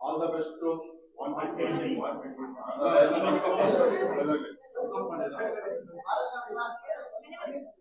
All the best to one point ten. One point ten.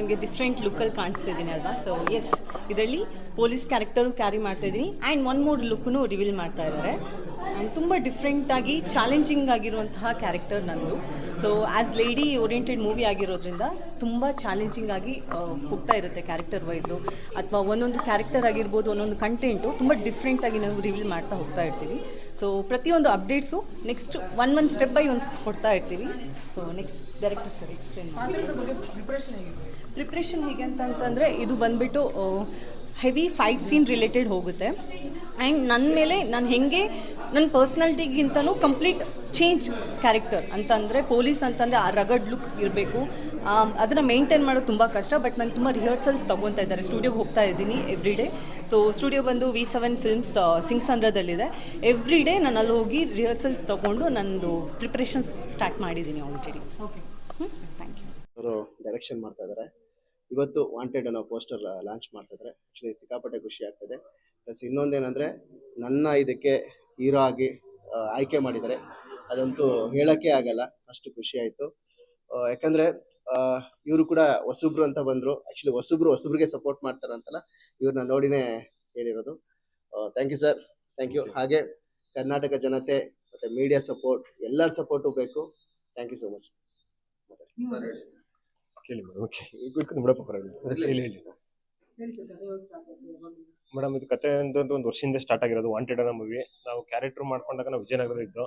ನಿಮಗೆ different ಲುಕ್ಕಲ್ಲಿ ಕಾಣಿಸ್ತಿದ್ದೀನಿ ಅಲ್ವಾ? ಸೊ ಎಸ್ ಇದರಲ್ಲಿ ಪೊಲೀಸ್ ಕ್ಯಾರೆಕ್ಟರು ಕ್ಯಾರಿ ಮಾಡ್ತಾ ಇದ್ದೀನಿ ಆ್ಯಂಡ್ ಒನ್ ಮೂರ್ ಲುಕ್ನು ರಿವೀಲ್ ಮಾಡ್ತಾ ಇದ್ದಾರೆ ಆ್ಯಂಡ್ ತುಂಬ ಡಿಫ್ರೆಂಟಾಗಿ ಚಾಲೆಂಜಿಂಗ್ ಆಗಿರುವಂತಹ ಕ್ಯಾರೆಕ್ಟರ್ ನಂದು. So as lady oriented movie ಆಗಿರೋದ್ರಿಂದ ತುಂಬ ಚಾಲೆಂಜಿಂಗ್ ಆಗಿ ಹೋಗ್ತಾ ಇರುತ್ತೆ ಕ್ಯಾರೆಕ್ಟರ್ ವೈಸು ಅಥವಾ ಒಂದೊಂದು ಕ್ಯಾರೆಕ್ಟರ್ ಆಗಿರ್ಬೋದು, ಒಂದೊಂದು ಕಂಟೆಂಟು ತುಂಬ ಡಿಫ್ರೆಂಟಾಗಿ ನಾವು ರಿವೀಲ್ ಮಾಡ್ತಾ ಹೋಗ್ತಾ ಇರ್ತೀವಿ. ಸೊ ಪ್ರತಿಯೊಂದು updates next one one step by ಒಂದು ಕೊಡ್ತಾ ಇರ್ತೀವಿ. So next director sir explain preparation ಹೇಗೆ ಅಂತಂತಂದರೆ ಇದು ಬಂದುಬಿಟ್ಟು ಹೆವಿ ಫೈಟ್ ಸೀನ್ ರಿಲೇಟೆಡ್ ಹೋಗುತ್ತೆ. ಆ್ಯಂಡ್ ನನ್ನ ಮೇಲೆ ನಾನು ಹೆಂಗೆ ನನ್ನ ಪರ್ಸ್ನಾಲಿಟಿಗಿಂತಲೂ ಕಂಪ್ಲೀಟ್ ಚೇಂಜ್ ಕ್ಯಾರೆಕ್ಟರ್ ಅಂತಂದರೆ ಪೊಲೀಸ್ ಅಂತಂದರೆ ಆ ರಗಡ್ ಲುಕ್ ಇರಬೇಕು. ಅದನ್ನು ಮೇಂಟೈನ್ ಮಾಡೋದು ತುಂಬ ಕಷ್ಟ ಬಟ್ ನಾನು ತುಂಬ ರಿಹರ್ಸಲ್ಸ್ ತೊಗೊತಾ ಇದ್ದಾರೆ. ಸ್ಟುಡಿಯೋಗೆ ಹೋಗ್ತಾ ಇದ್ದೀನಿ ಎವ್ರಿ ಡೇ ಸೊ ಸ್ಟುಡಿಯೋ ಬಂದು ವಿ ಸೆವೆನ್ ಫಿಲ್ಮ್ಸ್ ಸಿಂಗ್ಸಂದ್ರದಲ್ಲಿದೆ ಎವ್ರಿ ಡೇ ನಾನು ಅಲ್ಲಿ ಹೋಗಿ ರಿಹರ್ಸಲ್ಸ್ ತೊಗೊಂಡು ನಂದು ಪ್ರಿಪ್ರೇಷನ್ಸ್ ಸ್ಟಾರ್ಟ್ ಮಾಡಿದ್ದೀನಿ ಆಲ್ರೆಡಿ ಓಕೆ ಥ್ಯಾಂಕ್ ಯು ಅವರು ಡೈರೆಕ್ಷನ್ ಮಾಡ್ತಾ ಇದ್ದಾರೆ. ಇವತ್ತು ವಾಂಟೆಡ್ ಅನ್ನೋ ಪೋಸ್ಟರ್ ಲಾಂಚ್ ಮಾಡ್ತಾ ಇದ್ದಾರೆ. ಆ್ಯಕ್ಚುಲಿ ಸಿಕ್ಕಾಪಟ್ಟೆ ಖುಷಿ ಆಗ್ತದೆ. ಪ್ಲಸ್ ಇನ್ನೊಂದೇನೆಂದರೆ ನನ್ನ ಇದಕ್ಕೆ ಹೀರೋ ಆಗಿ ಆಯ್ಕೆ ಮಾಡಿದ್ದಾರೆ. ಅದಂತೂ ಹೇಳಕ್ಕೆ ಆಗಲ್ಲ. ಅಷ್ಟು ಖುಷಿ ಆಯ್ತು. ಯಾಕಂದ್ರೆ ಇವರು ಕೂಡ ಹೊಸಬ್ರು ಅಂತ ಬಂದ್ರು. ಆಕ್ಚುಲಿ ಹೊಸಬ್ರು ಹೊಸಬ್ರಿಗೆ ಸಪೋರ್ಟ್ ಮಾಡ್ತಾರಂತಲ್ಲ ಇವ್ರನ್ನ ನೋಡಿನೇ ಹೇಳಿರೋದು. Thank you sir thank you ಹಾಗೆ ಕರ್ನಾಟಕ ಜನತೆ ಮತ್ತೆ ಮೀಡಿಯಾ ಸಪೋರ್ಟ್ ಎಲ್ಲರ ಸಪೋರ್ಟು ಬೇಕು. ಥ್ಯಾಂಕ್ ಯು ಸೋ ಮಚ್ ಕೇಳಿ ಮೇಡಮ್ ಓಕೆ ಕುತ್ಕೊಂಡು ಬಿಡಪ್ಪ ಪರವಾಗಿಲ್ಲ. ಹೇಳಿ ಹೇಳಿ. ಮೇಡಮ್ ಇದು ಕತೆ ಅಂತ ಒಂದು ವರ್ಷದಿಂದ ಸ್ಟಾರ್ಟ್ ಆಗಿರೋದು ವಾಂಟೆಡ್ ಅನ್ನೋ ಮೂವಿ ನಾವು ಕ್ಯಾರೆಕ್ಟರ್ ಮಾಡ್ಕೊಂಡಾಗ ನಾವು ವಿಜಯನಗರ ಇದ್ದು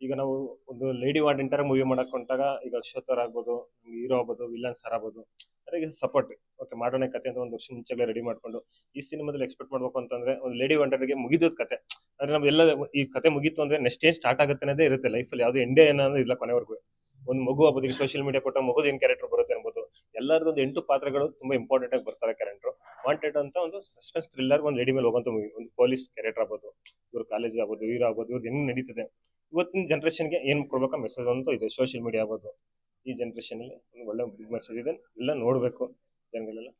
ಈಗ ನಾವು ಒಂದು ಲೇಡಿ ವಾರ್ಡೆಂಟರ್ ಮೂವಿ ಮಾಡಕ್ ಹೊಂಟಾಗ ಈಗ ಅಶ್ವಥರ್ ಆಗ್ಬೋದು ಹೀರೋ ಆಗ್ಬೋದು ವಿಲನ್ ಸರ್ ಆಗ್ಬೋದು ಅದಕ್ಕೆ ಸಪೋರ್ಟ್ ಓಕೆ ಮಾಡೋಣ ಕತೆ ಅಂತ ಒಂದು ವರ್ಷ ಮುಂಚೆಗೆ ರೆಡಿ ಮಾಡ್ಕೊಂಡು, ಈ ಸಿನಿಮಾದಲ್ಲಿ ಎಕ್ಸ್ಪೆಕ್ಟ್ ಮಾಡ್ಬೇಕು ಅಂತಂದ್ರೆ ಒಂದು ಲೇಡಿ ವಂಡರ್ಗೆ ಮುಗಿದೋದ್ ಕತೆ. ಅಂದ್ರೆ ನಮ್ಗೆಲ್ಲ ಈ ಕತೆ ಮುಗೀತು ಅಂದ್ರೆ ನೆಕ್ಸ್ಟ್ ಏನ್ ಸ್ಟಾರ್ಟ್ ಆಗುತ್ತೆ ಅನ್ನೋದೇ ಇರುತ್ತೆ ಲೈಫಲ್ಲಿ ಯಾವ್ದು ಎಂಡೇ ಏನೋ ಇಲ್ಲ ಕೊನೆವರೆಗೂ. ಒಂದು ಮಗು ಆಗ್ಬೋದು ಸೋಷಿಯಲ್ ಮೀಡಿಯಾ ಕೊಟ್ಟ ಮಗುದ ಏನ್ ಕ್ಯಾರೆಕ್ಟರ್ ಬರುತ್ತೆ ಅನ್ಬೋದು. ಎಲ್ಲರದ್ದು ಒಂದು ಎಂಟು ಪಾತ್ರಗಳು ತುಂಬಾ ಇಂಪಾರ್ಟೆಂಟ್ ಆಗಿ ಬರ್ತಾರೆ ಕ್ಯಾರೆಕ್ಟರ್ ವಾಂಟೆಡ್ ಅಂತ ಒಂದು ಸಸ್ಪೆನ್ಸ್ ಥ್ರಿಲ್ಲರ್ ಒಂದು ಲೇಡಿ ಮೇಲೆ ಹೋಗುವಂತ ಮೂವಿ ಒಂದು ಪೊಲೀಸ್ ಕ್ಯಾರೆಕ್ಟರ್ ಆಗ್ಬೋದು ಇವ್ರ ಕಾಲೇಜ್ ಆಗ್ಬೋದು ಹೀರೋ ಆಗ್ಬೋದು ಇವ್ರು ಹೆಂಗ್ ನಡೀತದೆ. ಇವತ್ತಿನ ಜನರೇಷನ್ಗೆ ಏನ್ ಕೊಡ್ಬೇಕು ಮೆಸೇಜ್ ಅಂತ ಇದೆ ಸೋಷಿಯಲ್ ಮೀಡಿಯಾ ಆಗ್ಬೋದು. ಈ ಜನರೇಷನ್ ಅಲ್ಲಿ ಒಂದು ಒಳ್ಳೆ ಮೆಸೇಜ್ ಇದೆ. ಎಲ್ಲ ನೋಡ್ಬೇಕು. ಜನಗಳೆಲ್ಲ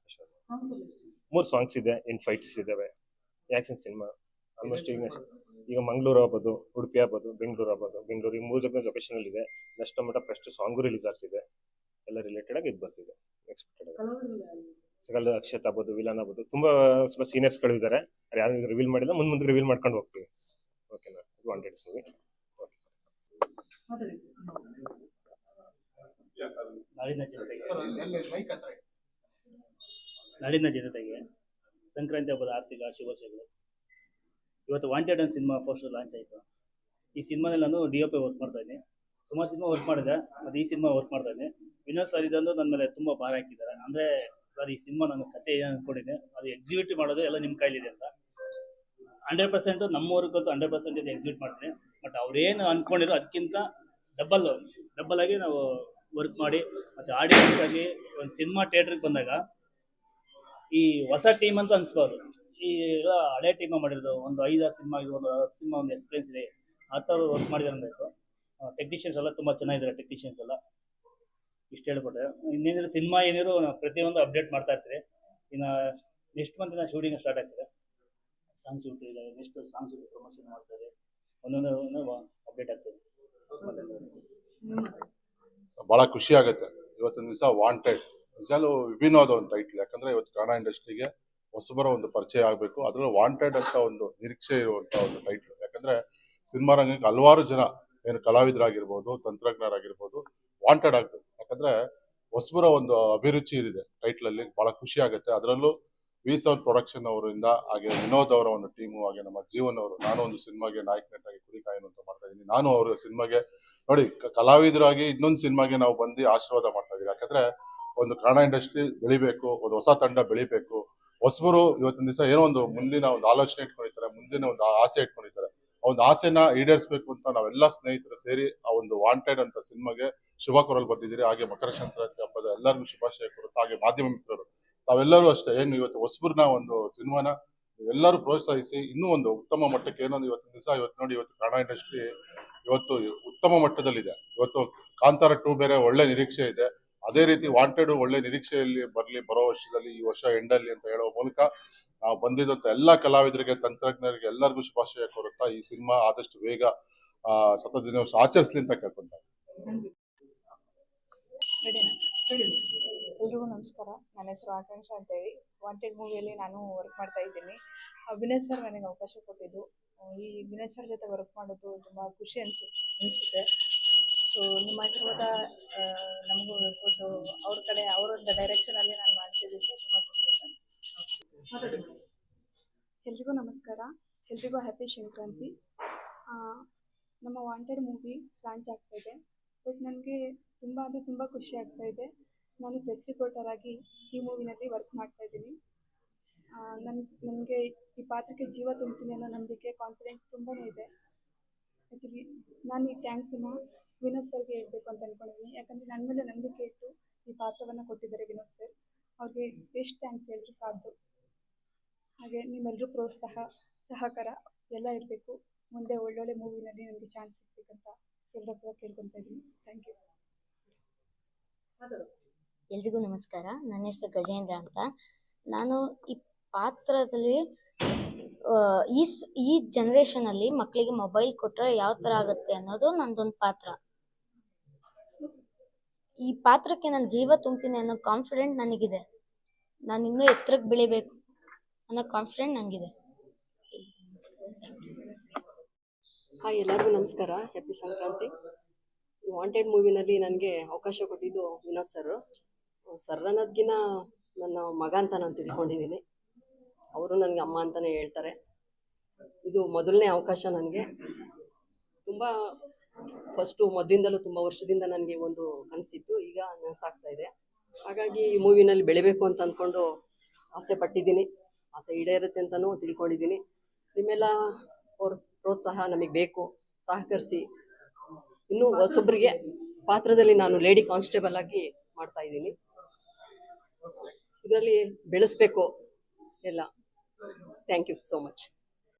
ಮೂರ್ ಸಾಂಗ್ಸ್ ಇದೆ ಇನ್ ಫೈಟ್ಸ್ ಇದಾವೆ. ಆಕ್ಷನ್ ಸಿನಿಮಾ ಆಲ್ಮೋಸ್ಟ್ ಈಗ ಈಗ ಮಂಗಳೂರು ಆಗ್ಬೋದು ಉಡುಪಿ ಆಗ್ಬೋದು ಬೆಂಗಳೂರು ಆಗ್ಬೋದು. ಬೆಂಗಳೂರು ಈ ಮೂರು ಜನ ಲೊಕೇಶನ್ ಅಲ್ಲಿ ಇದೆ. ನೆಕ್ಸ್ಟ್ ಮಟ್ಟ ಫಸ್ಟ್ ಸಾಂಗು ರಿಲೀಸ್ ಆಗ್ತಿದೆ. ಎಲ್ಲ ರಿಲೇಟೆಡ್ ಆಗಿ ಇದು ಬರ್ತಿದೆ. ಎಕ್ಸ್ಪೆಕ್ಟೆಡ್ ಸಕಲ್ ಅಕ್ಷತ್ ಆಗ್ಬೋದು ವಿಲನ್ ಆಗ್ಬೋದು. ತುಂಬಾ ಸ್ವಲ್ಪ ಸೀನಿಯರ್ಸ್ಗಳು ಇದ್ದಾರೆ ಯಾರು ರಿವೀಲ್ ಮಾಡಿಲ್ಲ, ಮುಂದೆ ಮುಂದೆ ರಿವೀಲ್ ಮಾಡ್ಕೊಂಡು ಹೋಗ್ತೀವಿ. ಓಕೆನಾ ವಾಂಟೆಡ್ ಮೂವಿ ನಾಡಿನ ಜನತೆಗೆ. ನಾಡಿನ ಜನತೆಗೆ. ಸಂಕ್ರಾಂತಿ ಹಬ್ಬದ ಆರ್ಥಿಕ ಶುಭಾಶಯಗಳು ಇವತ್ತು ವಾಂಟೆಡ್ ಅಂತ ಸಿನಿಮಾ ಪೋಸ್ಟರ್ ಲಾಂಚ್ ಆಯಿತು. ಈ ಸಿನಿಮಾನಲ್ಲಿ ನಾನು ಡಿ ಒ ಪಿ ವರ್ಕ್ ಮಾಡ್ತಾ ಇದ್ದೀನಿ. ಸುಮಾರು ಸಿನಿಮಾ ವರ್ಕ್ ಮಾಡಿದೆ, ಮತ್ತು ಈ ಸಿನಿಮಾ ವರ್ಕ್ ಮಾಡ್ತಾ ಇದ್ದೀನಿ. ವಿನೋದ್ ಸರ್ ಇದೊಂದು ನನ್ನ ಮೇಲೆ ತುಂಬ ಭಾರ ಹಾಕಿದ್ದಾರೆ. ಅಂದರೆ ಸರ್, ಈ ಸಿನಿಮಾ ನನ್ನ ಕತೆ ಏನು ಅಂದ್ಕೊಂಡಿದ್ದೆ ಅದು ಎಕ್ಸಿಕ್ಯೂಟ್ ಮಾಡೋದು ಎಲ್ಲ ನಿಮ್ಮ ಕೈಲಿದೆ ಅಂತ. ಹಂಡ್ರೆಡ್ ಪರ್ಸೆಂಟ್ ನಮ್ಮವ್ರಿಗಂತೂ ಹಂಡ್ರೆಡ್ ಪರ್ಸೆಂಟ್ ಇದು ಎಕ್ಸಿಕ್ಯೂಟ್ ಮಾಡ್ತೀನಿ. ಬಟ್ ಅವ್ರೇನು ಅಂದ್ಕೊಂಡಿರೋ ಅದಕ್ಕಿಂತ ಡಬಲ್ ಡಬಲ್ ಆಗಿ ನಾವು ವರ್ಕ್ ಮಾಡಿ, ಮತ್ತು ಆಡಿಯನ್ಸ್ ಆಗಿ ಒಂದು ಸಿನಿಮಾ ಥಿಯೇಟ್ರಿಗೆ ಬಂದಾಗ ಈ ಹೊಸ ಟೀಮ್ ಅಂತ ಅನ್ಸ್ಬಾರ್ದು ಈ ಎಲ್ಲ ಹಳೆ ಟೀಮ್ ಮಾಡಿರೋದು, ಒಂದು ಐದಾರು ಸಿನಿಮಾ ಒಂದು ಹತ್ತು ಸಿನಿಮಾ ಒಂದು ಎಕ್ಸ್ಪೀರಿಯನ್ಸ್ ಇದೆ. ಆ ಥರ ವರ್ಕ್ ಮಾಡಿದ್ದಾರೆ ಅನ್ಬೇಕು ಟೆಕ್ನಿಷಿಯನ್ಸ್ ಎಲ್ಲ ತುಂಬ ಚೆನ್ನಾಗಿದ್ದಾರೆ ಟೆಕ್ನಿಷಿಯನ್ಸ್ ಎಲ್ಲ. ಇಷ್ಟು ಹೇಳ್ಕೊಟ್ಟೆ ಇನ್ನೇನಿದ್ರು ಸಿನಿಮಾ ಏನಿದ್ರು ಪ್ರತಿಯೊಂದು ಅಪ್ಡೇಟ್ ಮಾಡ್ತಾ ಇರ್ತೀವಿ. ಇನ್ನು ನೆಕ್ಸ್ಟ್ ಮಂತಿನ ಶೂಟಿಂಗ್ ಸ್ಟಾರ್ಟ್ ಆಗ್ತದೆ. ಸಾಂಗ್ ಶೂಟ್ ಇದೆ ನೆಕ್ಸ್ಟ್ ಸಾಂಗ್ ಶೂಟ್ ಪ್ರಮೋಷನ್ ಮಾಡ್ತಾರೆ. ಒಂದೊಂದು ಅಪ್ಡೇಟ್ ಆಗ್ತದೆ. ಬಹಳ ಖುಷಿ ಆಗುತ್ತೆ. ಇವತ್ತಿನ ದಿವಸ ವಾಂಟೆಡ್ ನಿಜಾಲು ವಿಭಿನ್ನವಾದ ಒಂದು ಟೈಟ್ಲ್ ಯಾಕಂದ್ರೆ ಇವತ್ತು ಕನ್ನಡ ಇಂಡಸ್ಟ್ರಿಗೆ ಹೊಸಬರ ಒಂದು ಪರಿಚಯ ಆಗಬೇಕು. ಅದರಲ್ಲೂ ವಾಂಟೆಡ್ ಅಂತ ಒಂದು ನಿರೀಕ್ಷೆ ಇರುವಂತ ಒಂದು ಟೈಟ್ಲ್ ಯಾಕಂದ್ರೆ ಸಿನಿಮಾ ರಂಗಕ್ಕೆ ಹಲವಾರು ಜನ ಏನು ಕಲಾವಿದರಾಗಿರ್ಬೋದು, ತಂತ್ರಜ್ಞರಾಗಿರ್ಬೋದು ವಾಂಟೆಡ್ ಆಗ್ಬೇಕು. ಯಾಕಂದ್ರೆ ಹೊಸಬರ ಒಂದು ಅಭಿರುಚಿ ಇದೆ ಟೈಟ್ಲ್ ಅಲ್ಲಿ, ಬಹಳ ಖುಷಿ ಆಗುತ್ತೆ. ಅದರಲ್ಲೂ ವಿ ಸೌತ್ ಪ್ರೊಡಕ್ಷನ್ ಅವರಿಂದ, ಹಾಗೆ ವಿನೋದ್ ಅವರ ಒಂದು ಟೀಮು ಹಾಗೆ ನಮ್ಮ ಜೀವನ್ ಅವರು, ನಾನು ಒಂದು ಸಿನಿಮಾಗೆ ನಾಯಕ ನಟಾಗಿ ಕುರಿಕಾಯನು ಅಂತ ಮಾಡ್ತಾ ಇದ್ದೀನಿ. ನಾನು ಅವರ ಸಿನಿಮಾಗೆ ನೋಡಿ ಕಲಾವಿದರಾಗಿ ಇನ್ನೊಂದು ಸಿನಿಮಾಗೆ ನಾವು ಬಂದು ಆಶೀರ್ವಾದ ಮಾಡ್ತಾ ಇದೀವಿ ಯಾಕಂದ್ರೆ ಒಂದು ಕನ್ನಡ ಇಂಡಸ್ಟ್ರಿ ಬೆಳಿಬೇಕು, ಒಂದು ಹೊಸ ತಂಡ ಬೆಳಿಬೇಕು. ಹೊಸಬರು ಇವತ್ತಿನ ದಿವಸ ಏನೋ ಒಂದು ಮುಂದಿನ ಒಂದು ಆಲೋಚನೆ ಇಟ್ಕೊಂಡಿರ್ತಾರೆ, ಮುಂದಿನ ಒಂದು ಆಸೆ ಇಟ್ಕೊಂಡಿರ್ತಾರೆ. ಒಂದು ಆಸೆನ ಈಡೇರಿಸಬೇಕು ಅಂತ ನಾವೆಲ್ಲ ಸ್ನೇಹಿತರು ಸೇರಿ ಆ ಒಂದು ವಾಂಟೆಡ್ ಅಂತ ಸಿನಿಮಾಗೆ ಶುಭ ಕೊರಲ್ ಬಂದಿದ್ದೀರಿ ಹಾಗೆ ಮಕರ ಸಂಕ್ರಾಂತಿ ಹಬ್ಬದ ಎಲ್ಲರಿಗೂ ಶುಭಾಶಯ ಕೊಡುತ್ತೆ ಹಾಗೆ ಮಾಧ್ಯಮ ಮಿತ್ರರು, ತಾವೆಲ್ಲರೂ ಅಷ್ಟೇ, ಏನು ಇವತ್ತು ಹೊಸಬರ್ನ ಒಂದು ಸಿನಿಮಾನ ಎಲ್ಲರೂ ಪ್ರೋತ್ಸಾಹಿಸಿ, ಇನ್ನೂ ಒಂದು ಉತ್ತಮ ಮಟ್ಟಕ್ಕೆ ಏನೊಂದು ಇವತ್ತು ದಿವಸ ಇವತ್ತು ನೋಡಿ, ಇವತ್ತು ಕನ್ನಡ ಇಂಡಸ್ಟ್ರಿ ಇವತ್ತು ಉತ್ತಮ ಮಟ್ಟದಲ್ಲಿದೆ. ಇವತ್ತು ಕಾಂತಾರ ಟೂ ಬೇರೆ ಒಳ್ಳೆ ನಿರೀಕ್ಷೆ ಇದೆ. ಅದೇ ರೀತಿ ವಾಂಟೆಡ್ ಒಳ್ಳೆ ನಿರೀಕ್ಷೆಯಲ್ಲಿ ಬರಲಿ, ಬರೋ ವರ್ಷದಲ್ಲಿ, ಈ ವರ್ಷ ಎಂಡಲ್ಲಿ ಅಂತ ಹೇಳೋ ಮೂಲಕ ನಾವು ಬಂದಿದ್ದಂಥ ಎಲ್ಲ ಕಲಾವಿದರಿಗೆ, ತಂತ್ರಜ್ಞರಿಗೆ ಎಲ್ಲರಿಗೂ ಶುಭಾಶಯ ಕೋರುತ್ತಾ ಈ ಸಿನಿಮಾ ಆದಷ್ಟು ಬೇಗ ಸತತ ದಿನವಶ ಆಚರಿಸ್ಲಿ ಅಂತ ಕೇಳ್ಕೊಂತಾರೆ ಎಲ್ರಿಗೂ ನಮಸ್ಕಾರ. ನನ್ನ ಹೆಸರು ಆಕಾಂಕ್ಷ ಅಂತೇಳಿ. ವಾಂಟೆಡ್ ಮೂವಿಯಲ್ಲಿ ನಾನು ವರ್ಕ್ ಮಾಡ್ತಾ ಇದ್ದೀನಿ. ವಿನಯ್ ಸರ್ ನನಗೆ ಅವಕಾಶ ಕೊಟ್ಟಿದ್ದು. ಈ ವಿನಯ್ ಸರ್ ಜೊತೆ ವರ್ಕ್ ಮಾಡೋದು ತುಂಬ ಖುಷಿ ಅನ್ಸು, ಅನಿಸುತ್ತೆ. ಸೊ ನಿಮ್ಮ ಆಶೀರ್ವಾದ ನಮಗೂ ಅವ್ರ ಕಡೆ ಅವರೊಂದು ಡೈರೆಕ್ಷನಲ್ಲಿ ಎಲ್ರಿಗೂ ನಮಸ್ಕಾರ. ಎಲ್ರಿಗೂ ಹ್ಯಾಪಿ ಸಂಕ್ರಾಂತಿ ನಮ್ಮ ವಾಂಟೆಡ್ ಮೂವಿ ಲಾಂಚ್ ಆಗ್ತಾ ಇದೆ. ಬಟ್ ನನಗೆ ತುಂಬ ಅಂದರೆ ತುಂಬ ಖುಷಿ ಆಗ್ತಾ ಇದೆ. ನಾನು ಪ್ರೆಸ್ ರಿಪೋರ್ಟರ್ ಆಗಿ ಈ ಮೂವಿನಲ್ಲಿ ವರ್ಕ್ ಮಾಡ್ತಾ ಇದ್ದೀನಿ. ನನ್, ನನಗೆ ಈ ಪಾತ್ರಕ್ಕೆ ಜೀವ ತುಂಬ್ತೀನಿ ಅನ್ನೋ ನಂಬಿಕೆ ಕಾನ್ಫಿಡೆಂಟ್ ತುಂಬಾ ಇದೆ. ಆ್ಯಕ್ಚುಲಿ ನಾನು ಈ ಥ್ಯಾಂಕ್ಸನ್ನು ವಿನೋದ್ ಸರ್ಗೆ ಹೇಳಬೇಕು ಅಂತ ಅಂದ್ಕೊಂಡಿದ್ದೀನಿ ಯಾಕಂದರೆ ನನ್ನ ಮೇಲೆ ನಂಬಿಕೆ ಇಟ್ಟು ಈ ಪಾತ್ರವನ್ನು ಕೊಟ್ಟಿದ್ದಾರೆ ವಿನೋದ್ ಸರ್ ಅವ್ರಿಗೆ ಎಷ್ಟು ಥ್ಯಾಂಕ್ಸ್ ಹೇಳಿದ್ರು ಸಾಧ್ಯ ಹಾಗೆ ನಿಮ್ಮೆಲ್ಲರೂ ಪ್ರೋತ್ಸಾಹ, ಸಹಕಾರ ಎಲ್ಲ ಇರಬೇಕು. ಮುಂದೆ ಒಳ್ಳೊಳ್ಳೆ ಮೂವಿನಲ್ಲಿ ನನಗೆ ಚಾನ್ಸ್ ಸಿಗ್ಬೇಕಂತ ಎಲ್ಲರ ಕೂಡ ಕೇಳ್ಕೊತಾ ಇದ್ದೀನಿ. ಥ್ಯಾಂಕ್ ಯು ಎಲ್ರಿಗೂ ನಮಸ್ಕಾರ. ನನ್ನ ಹೆಸರು ಗಜೇಂದ್ರ ಅಂತ. ನಾನು ಈ ಪಾತ್ರದಲ್ಲಿ ಈ ಈ ಜನರೇಷನ್ ಅಲ್ಲಿ ಮಕ್ಕಳಿಗೆ ಮೊಬೈಲ್ ಕೊಟ್ಟರೆ ಯಾವ ತರ ಆಗುತ್ತೆ ಅನ್ನೋದು ನಂದೊಂದು ಪಾತ್ರ. ಈ ಪಾತ್ರಕ್ಕೆ ನಾನು ಜೀವ ತುಂಬ್ತೀನಿ ಅನ್ನೋ ಕಾನ್ಫಿಡೆಂಟ್ ನನಗಿದೆ. ನಾನು ಇನ್ನೂ ಎತ್ತರಕ್ಕೆ ಬೆಳಿಬೇಕು. ಅನ್ನೋ ಕಾನ್ಫಿಡೆಂಟ್ ನಂಗಿದೆ. ಹಾಯ್ ಎಲ್ಲರಿಗೂ ನಮಸ್ಕಾರ. ಹ್ಯಾಪಿ ಸಂಕ್ರಾಂತಿ ವಾಂಟೆಡ್ ಮೂವಿನಲ್ಲಿ ನನಗೆ ಅವಕಾಶ ಕೊಟ್ಟಿದ್ದು ವಿನೋದ್ ಸರ್ ಸರ್ ಅನ್ನೋದ್ಗಿನ ನನ್ನ ಮಗ ಅಂತ ನಾನು ತಿಳ್ಕೊಂಡಿದ್ದೀನಿ. ಅವರು ನನಗೆ ಅಮ್ಮ ಅಂತಲೇ ಹೇಳ್ತಾರೆ. ಇದು ಮೊದಲನೇ ಅವಕಾಶ ನನಗೆ. ತುಂಬ ಫಸ್ಟು ಮೊದಲಿಂದಲೂ ತುಂಬ ವರ್ಷದಿಂದ ನನಗೆ ಒಂದು ಕನಸಿತ್ತು. ಈಗ ನನಸಾಗ್ತಾ ಇದೆ. ಹಾಗಾಗಿ ಈ ಮೂವಿನಲ್ಲಿ ಬೆಳಿಬೇಕು ಅಂತ ಅಂದ್ಕೊಂಡು ಆಸೆ ಪಟ್ಟಿದ್ದೀನಿ. ಆಸೆ ಈಡೇರುತ್ತೆ ಅಂತಲೂ ತಿಳ್ಕೊಂಡಿದ್ದೀನಿ. ನಿಮ್ಮೆಲ್ಲ ಪ್ರೋತ್ಸಾಹ ನಮಗೆ ಬೇಕು. ಸಹಕರಿಸಿ. ಇನ್ನೂ ಹೊಸೊಬ್ಬರಿಗೆ ಪಾತ್ರದಲ್ಲಿ ನಾನು ಲೇಡಿ ಕಾನ್ಸ್ಟೇಬಲ್ ಆಗಿ ಮಾಡ್ತಾ ಇದ್ದೀನಿ. ಇದರಲ್ಲಿ ಬೆಳೆಸ್ಬೇಕು ಎಲ್ಲ. Thank you so much.